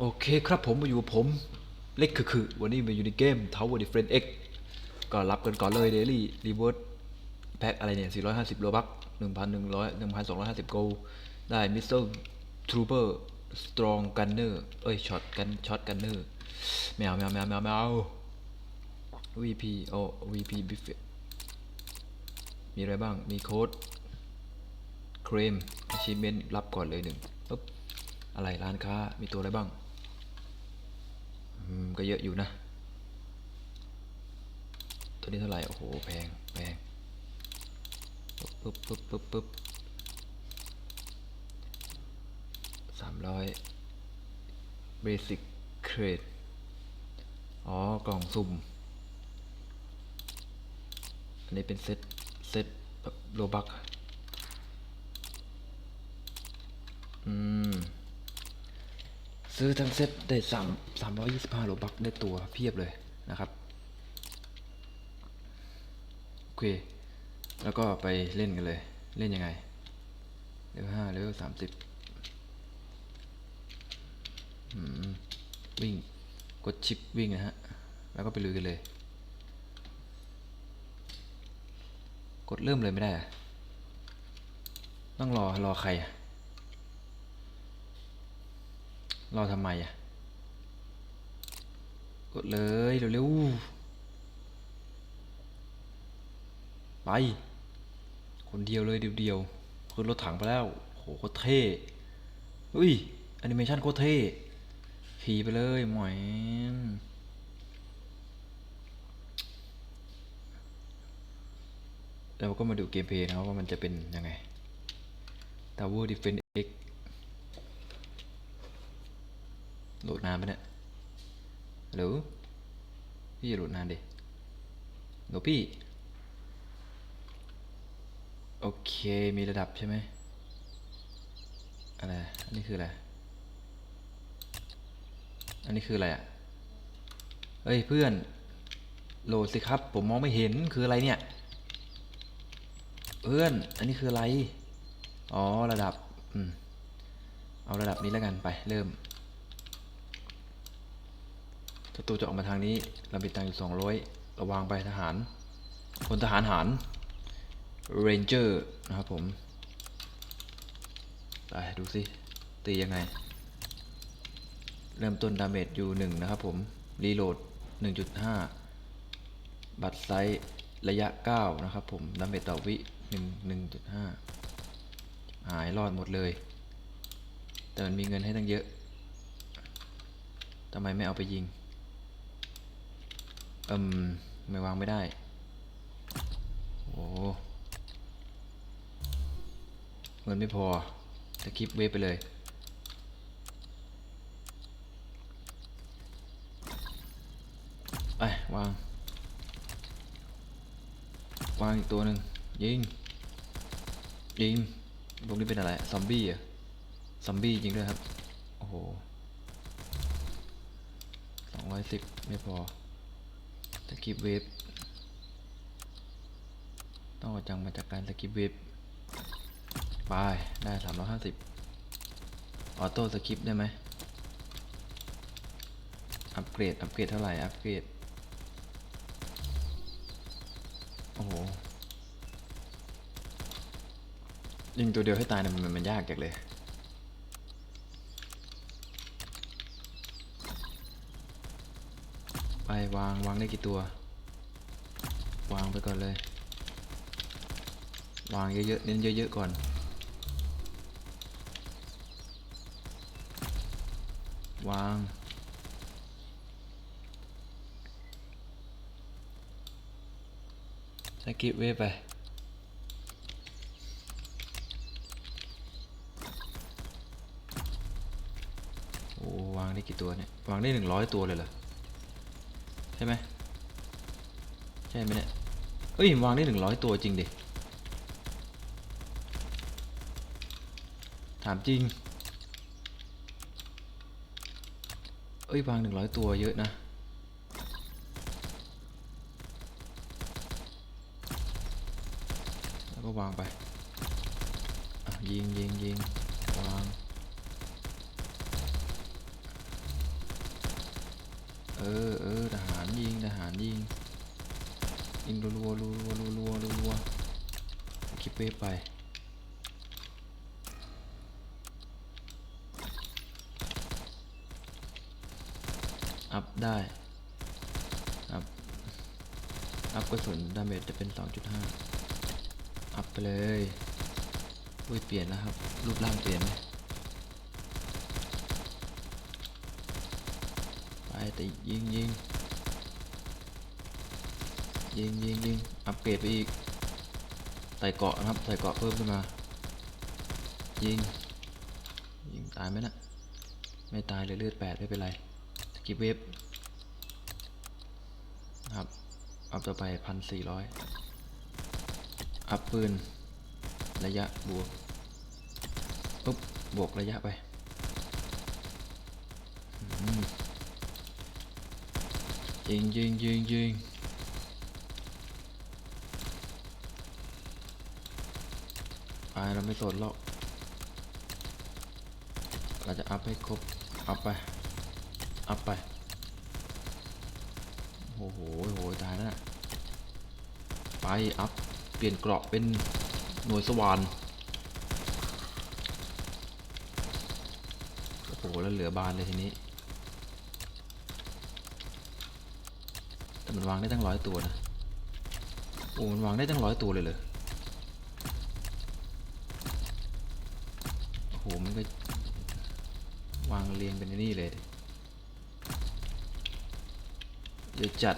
โอเคครับผมมาอยู่กับผมเล็กคือคือ วันนี้มาอยู่ในเกม Tower Defense X ก็รับกันก่อนเลย Daily Reward แพ็คอะไรเนี่ย 450โลบัก1,100 1,250 โกลได้ Missile Trooper Strong Gunner เอ้ยช็อตกันช็อตกันเนอร์แมวแมวแมวแมวแมว VP โอ้ VP Buffet มีอะไรบ้าง มีโค้ดเครม achievement รับก่อนเลยหนึ่งปึ๊บอะไรร้านค้ามีตัวอะไรบ้าง ก็เยอะอยู่นะ ตัวนี้เท่าไหร่ โอ้โห แพง แพงปึ๊บปึ๊บปึ๊บปึ๊บสามร้อยเบสิ c เครดอ๋อ กล่องสุ่ม อันนี้เป็นเซต เซตแบบโลบักอืม ซื้อทั้งเซตได้สามสามร้อยยี่สิบห้าโลบักได้ตัวเพียบเลยนะครับ โอเค แล้วก็ไปเล่นกันเลย เล่นยังไงเลเวลห้าเลเวลสามสิบวิ่ง กดชิปวิ่งนะฮะ แล้วก็ไปลุยกันเลย กดเริ่มเลยไม่ได้อะต้องรอรอใครอะ รอทำไมอะ กดเลยเร็วๆ ไป คนเดียวเลยเดียวๆขึ้นรถถังไปแล้ว โหโคตรเท่ อุ้ยแอนิเมชันโคตรเท่ ขี่ไปเลยหมอยเราก็มาดูเกมเพลย์นะว่ามันจะเป็นยังไง Tower Defense X โหลดนานไปเนี่ยหรือพี่อย่าโหลดนานดิหนูพี่ โอเค มีระดับใช่ไหมอะไร อันนี้คืออะไร อันนี้คืออะไรอะ เฮ้ยเพื่อน โหลดสิครับ ผมมองไม่เห็น คืออะไรเนี่ย เพื่อน อันนี้คืออะไร อ๋อ ระดับ อืม เอาระดับนี้แล้วกัน ไป เริ่ม ศัตรูจะออกมาทางนี้ เรามีตังค์อยู่สองร้อยระวางไปทหารพลทหารหารเรนเจอร์นะครับผมไปดูสิตียังไง เริ่มต้นดาเมจอยู่หนึ่งนะครับผม รีโหลด 1.5 บัตรไซส์ระยะ 9 นะครับผม ดาเมจต่อวิ 1 1.5 หายรอดหมดเลย แต่มันมีเงินให้ตั้งเยอะทำไมไม่เอาไปยิง อิมไม่วางไม่ได้ โอ้เงินไม่พอจะคลิปเวฟไปเลยไปวาง วางอีกตัวหนึ่งยิง ยิงพวกนี้เป็นอะไร ซอมบี้เหรอะซอมบี้จริงด้วยครับ โอ้โหสองร้อยสิบไม่พอ สกิปเวฟต้องเอาจังมาจากการสกิปเวฟไปได้สามร้อยห้าสิบออโต้สกิปได้ไหมอัปเกรด อัปเกรดเท่าไหร่ อัปเกรด โอ้โห ยิงตัวเดียวให้ตายเนี่ยมันมันยากจังเลย ไป วางวางได้กี่ตัว วางไปก่อนเลย วางเยอะๆเน้นเยอะๆก่อน วางสกิปเวฟไปโอ้วางได้กี่ตัวเนี่ยวางได้หนึ่งร้อยตัวเลยเหรอ ใช่ไหมใช่ไหมเนี่ยเอ้ยวางได้หนึ่งร้อยตัวจริงดิถามจริง เอ้ยวางหนึ่งร้อยตัวเยอะนะ แล้วก็วางไปยิงยิงยิงวาง เออเออทหารยิงทหารยิงยิงรัวรัวรัวรัวรัวรัวรัวคลิปเวฟไปอัพได้อัพอัพกระสุนดาเมจจะเป็น 2.5 อัพไปเลยอุ้ยเปลี่ยนแล้วครับ รูปร่างเปลี่ยนไปแต่ยิงยิงยิงยิงยิงอัพเกรดไปอีกใส่เกาะนะครับใส่เกาะเพิ่มขึ้นมา ยิง ยิงตายไหมนะไม่ตายเลยเลือดแปดไม่เป็นไรสกิปเวฟครับอัพต่อไปพันสี่ร้อยอัพปืน ระยะบวกปุ๊บบวกระยะไปอืม ยิงยิงยิงยิงไปเราไม่สนหรอกเราจะอัพให้ครบ อัพไป อัพไป โอ้โหโอ้โหตายแล้วนะไปอัพ เปลี่ยนเกราะเป็นหน่วยสวรรค์โอ้โห แล้วเหลือบานเลยทีนี้ แต่มันวางได้ตั้งร้อยตัวนะ โอ้ มันวางได้ตั้งร้อยตัวเลยเลยโอ้โห มันก็วางเรียงเป็นนี่เลยเดี๋ยวจัด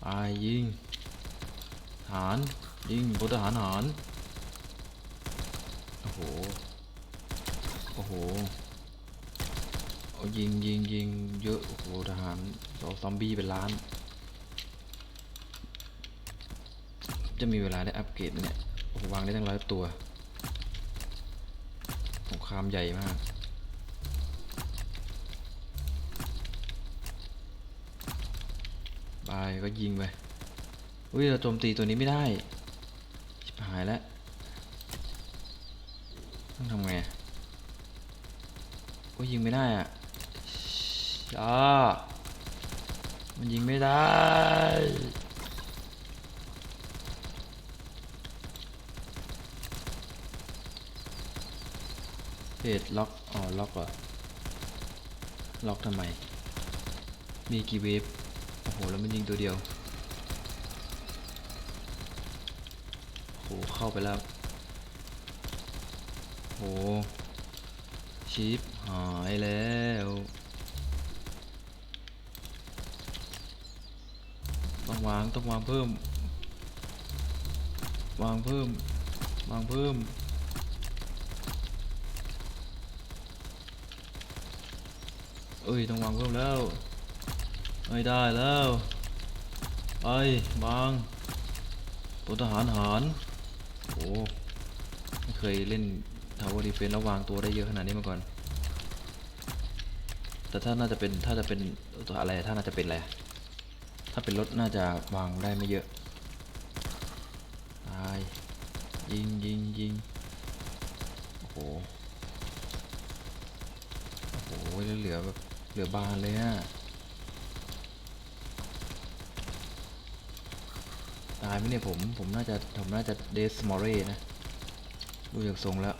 ไปยิงหารยิงพลทหารหารโอ้โห โอ้โห เอายิงยิงยิงเยอะ โอ้โหทหารเอาซอมบี้เป็นล้าน จะมีเวลาได้อัปเกรดเนี่ย โอ้โหวางได้ตั้งร้อยตัวสงครามใหญ่มากไปก็ยิงไปอุ้ยเราโจมตีตัวนี้ไม่ได้ชิบหายแล้วต้องทำไงก็ยิงไม่ได้อะ จ้ามันยิงไม่ได้ เพจล็อก อ๋อ ล็อกเหรอ ล็อกทำไม มีกี่เวฟ โอ้โห แล้วมันยิงตัวเดียว โห เข้าไปแล้ว โห ชิปหายแล้ว ต้องวางต้องวางเพิ่ม วางเพิ่ม วางเพิ่ม เอ้ยต้องวางเพิ่มแล้วไม่ได้แล้วไปบางพลทหารหารโอ้ไม่เคยเล่นทาวเวอร์ดีเฟนแล้ววางตัวได้เยอะขนาดนี้มาก่อน แต่ถ้าน่าจะเป็นถ้าจะเป็นตัวอะไรถ้าน่าจะเป็นอะไร ถ้าเป็นรถน่าจะวางได้ไม่เยอะ ตาย ยิงยิงยิงโอ้โห โอ้โหแล้วเหลือแบบเหลือบานเลยอะตายไหมเนี่ยผม ผมน่าจะ ผมน่าจะเดสมอร์เรนะ ดูจากทรงแล้ว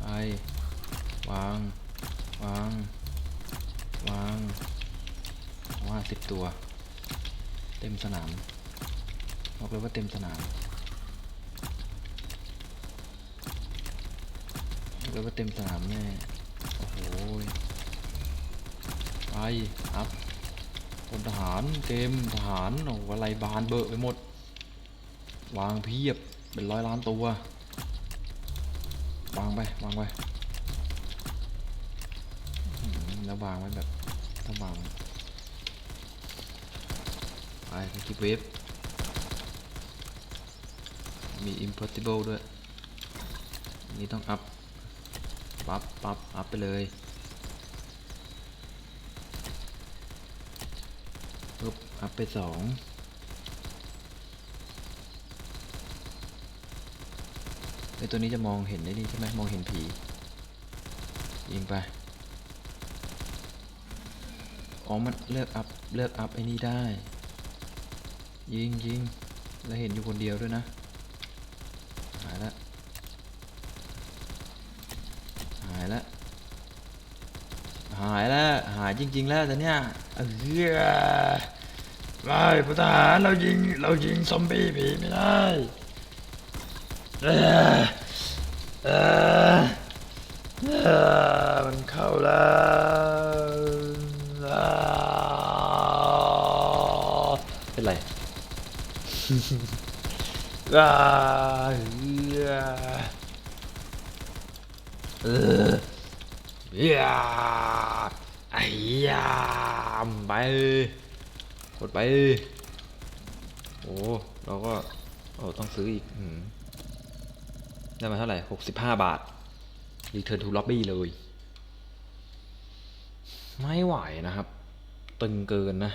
ไปวาง วาง วางว่า สิบตัว เต็มสนามบอกเลยว่าเต็มสนามบอกเลยว่าเต็มสนามแน่โอ้โหไปอัพพลทหารเกมทหารโอ้อะไรบานเบอะไปหมด วางเพียบเป็นร้อยล้านตัว วางไปวางไปแล้ววางไว้แบบต้องวางไป สกิปเวฟมี impossible ด้วย นี่ต้องอัพ ปับปับอัพไปเลยปุ๊บอัพไปสองไอตัวนี้จะมองเห็นได้ดีใช่ไหมมองเห็นผี ยิงไป อ๋อ มันเลือกอัพ เลือกอัพไอ้นี่ได้ ยิงยิงแล้วเห็นอยู่คนเดียวด้วยนะหายละหายละหายแล้วหายจริง ๆ แล้วแต่เนี้ยเออไม่พลทหารเรายิงเรายิงซอมบี้ผีไม่ได้เออเออมันเข้าแล้วอ่าเป็นไร อ่าเออเฮียไอ้ยามไปกดไป โอ้ เราก็โอ้ต้องซื้ออีกอได้มาเท่าไหร่หกสิบห้าบาท รีเทิร์นทูล็อบบี้เลย ไม่ไหวนะครับ ตึงเกินนะ